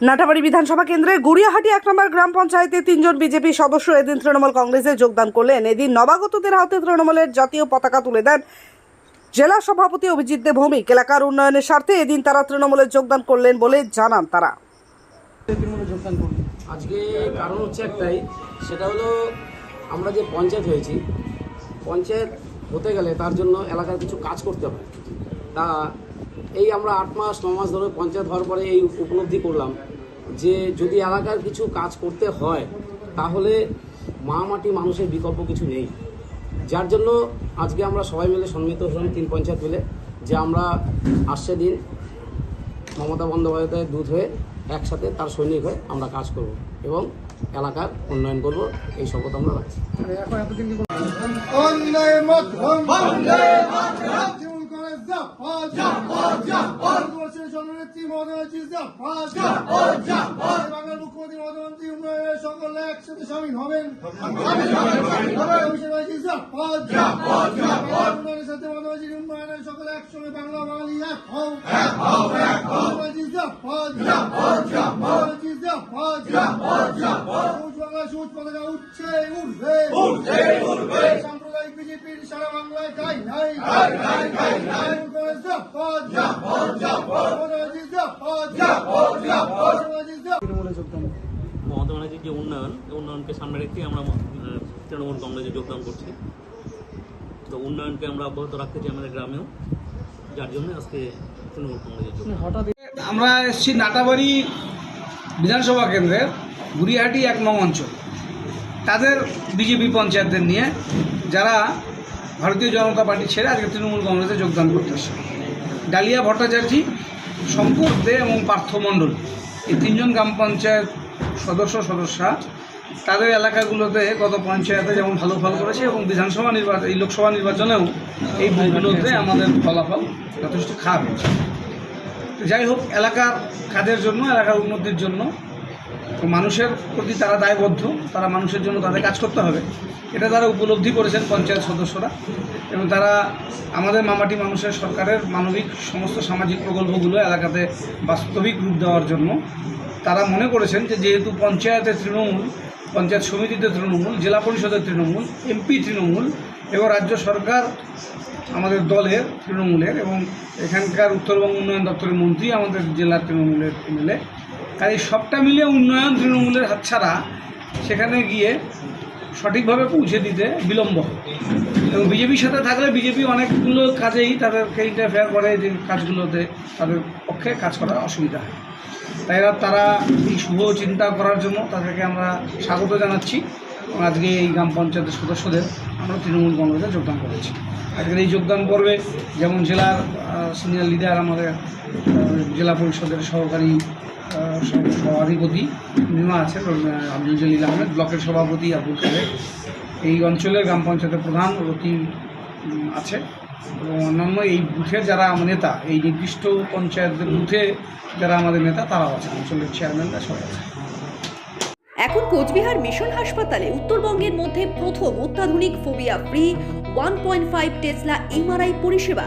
নাটাবাড়ি বিধানসভা কেন্দ্রে গুড়িয়াহাটি এক নম্বর গ্রাম পঞ্চায়েতে তিনজন বিজেপি সদস্য এদিন তৃণমূল কংগ্রেসে যোগদান করলেন। এদিন নবাগতদের হাতে তৃণমূলের জাতীয় পতাকা তুলে দেন জেলা সভাপতি অভিজিৎ দেব ভৌমিক। এলাকার উন্নয়নের স্বার্থে এদিন তারা তৃণমূলে যোগদান করলেন বলে জানান তারা। আজকে কারণ হচ্ছে একটাই, সেটা হলো আমরা যে পঞ্চায়েত হয়েছি, পঞ্চায়েত হতে গেলে তার জন্য এলাকার কিছু কাজ করতে হয় তা এই আমরা আট মাস ন মাস ধরে পঞ্চায়েত হওয়ার পরে এই উপলব্ধি করলাম যে যদি এলাকার কিছু কাজ করতে হয় তাহলে মা মাটি মানুষের বিকল্প কিছু নেই। যার জন্য আজকে আমরা সবাই মিলে সম্মিলিত হলাম তিন পঞ্চায়েত মিলে যে আমরা আসছে দিন মমতা বন্দ্যোপাধ্যায়ের দুধ হয়ে একসাথে তার সৈনিক হয়ে আমরা কাজ করব এবং এলাকার উন্নয়ন করব এই শপথ আমরা রাখছি। জাফর জাফর জাফর ভারতবর্ষের জননেত্রী মমতা জাফর জাফর জাফর বাংলার মুখ্যমন্ত্রী মমতা উন্নয়নের সকলে একসাথে সামিল হবেন জাফর জাফর জাফর উন্নয়নের সাথে মমতা উন্নয়নের সকলে একসঙ্গে বাংলা বাঙালি এক হও এক হও এক হও জাফর জাফর জাফর জাফর জাফর জাফর সবুজ বাংলা সবুজ পতাকা উঠছে উঠবে উঠছে উঠবে সাম্প্রদায়িক বিজেপির সারা বাংলায় গাই নাই গাই নাই কংগ্রেস জাফর জাফর জাফর ব্যানার্জি জাফর জাফর জাফর ব্যানার্জি জাফর মমতা ব্যানার্জির যে উন্নয়ন উন্নয়নকে সামনে রেখে আমরা তৃণমূল কংগ্রেসে যোগদান করছি। তো উন্নয়নকে আমরা অব্যাহত রাখতে চাই আমাদের গ্রামেও। যার জন্য আজকে তৃণমূল কংগ্রেসে যোগদান আমরা এসেছি নাটাবাড়ি বিধানসভা কেন্দ্রের গুড়িয়াহাটি এক নং অঞ্চল। তাদের বিজেপি পঞ্চায়েতদের নিয়ে যারা ভারতীয় জনতা পার্টি ছেড়ে আজকে তৃণমূল কংগ্রেসে যোগদান করতেছে ডালিয়া ভট্টাচার্যী শঙ্কর দে এবং পার্থ মণ্ডল। এই তিনজন গ্রাম পঞ্চায়েত সদস্য, সদস্যা, তাদের এলাকাগুলোতে গত পঞ্চায়েতে যেমন ভালো ফল করেছে এবং বিধানসভা নির্বাচন এই লোকসভা নির্বাচনেও এই বুথগুলোতে আমাদের ফলাফল যথেষ্ট খারাপ হয়েছে। যাই হোক, এলাকার কাজের জন্য, এলাকার উন্নতির জন্য তো মানুষের প্রতি তারা দায়বদ্ধ, তারা মানুষের জন্য তাদের কাজ করতে হবে। এটা তারা উপলব্ধি করেছেন পঞ্চায়েত সদস্যরা এবং তারা আমাদের মামাটি মানুষের সরকারের মানবিক সমস্ত সামাজিক প্রকল্পগুলো এলাকাতে বাস্তবিক রূপ দেওয়ার জন্য তারা মনে করেছেন যে যেহেতু পঞ্চায়েতের তৃণমূল, পঞ্চায়েত সমিতিতে তৃণমূল, জেলা পরিষদের তৃণমূল, এমপি তৃণমূল এবং রাজ্য সরকার আমাদের দলের তৃণমূলের এবং এখানকার উত্তরবঙ্গ উন্নয়ন দপ্তরের মন্ত্রী আমাদের জেলার তৃণমূলের এমএলএ কাজে সবটা মিলিয়ে উন্নয়ন তৃণমূলের হাতছাড়া সেখানে গিয়ে সঠিকভাবে পৌঁছে দিতে বিলম্ব এবং বিজেপির সাথে থাকলে বিজেপি অনেকগুলো কাজেই তাদেরকে ইন্টারফেয়ার করে যে কাজগুলোতে তাদের পক্ষে কাজ করা অসুবিধা হয়। তাই তারা এই শুভ চিন্তা করার জন্য তাদেরকে আমরা স্বাগত জানাচ্ছি। আজকে এই গ্রাম পঞ্চায়েতের সদস্যদের আমরা তৃণমূল কংগ্রেসে যোগদান করেছি। আজকের এই যোগদান পর্বে যেমন জেলার সিনিয়র লিডার আমাদের জেলা পরিষদের সহকারী সভাধিপতি নিমা আছেন আব্দুল জলিল আহমেদ, ব্লকের সভাপতি আব্দুল খালেক এই অঞ্চলের গ্রাম পঞ্চায়েতের প্রধান রতি আছে। অন্যান্য এই বুথের যারা আমার নেতা, এই নির্দিষ্ট পঞ্চায়েতের বুথে যারা আমাদের নেতা, তারাও আছে অঞ্চলের চেয়ারম্যানরা সবাই আছে এখন কোচবিহার মিশন হাসপাতালে উত্তরবঙ্গের মধ্যে প্রথম অত্যাধুনিক phobia free, one point five Tesla MRI পরিষেবা।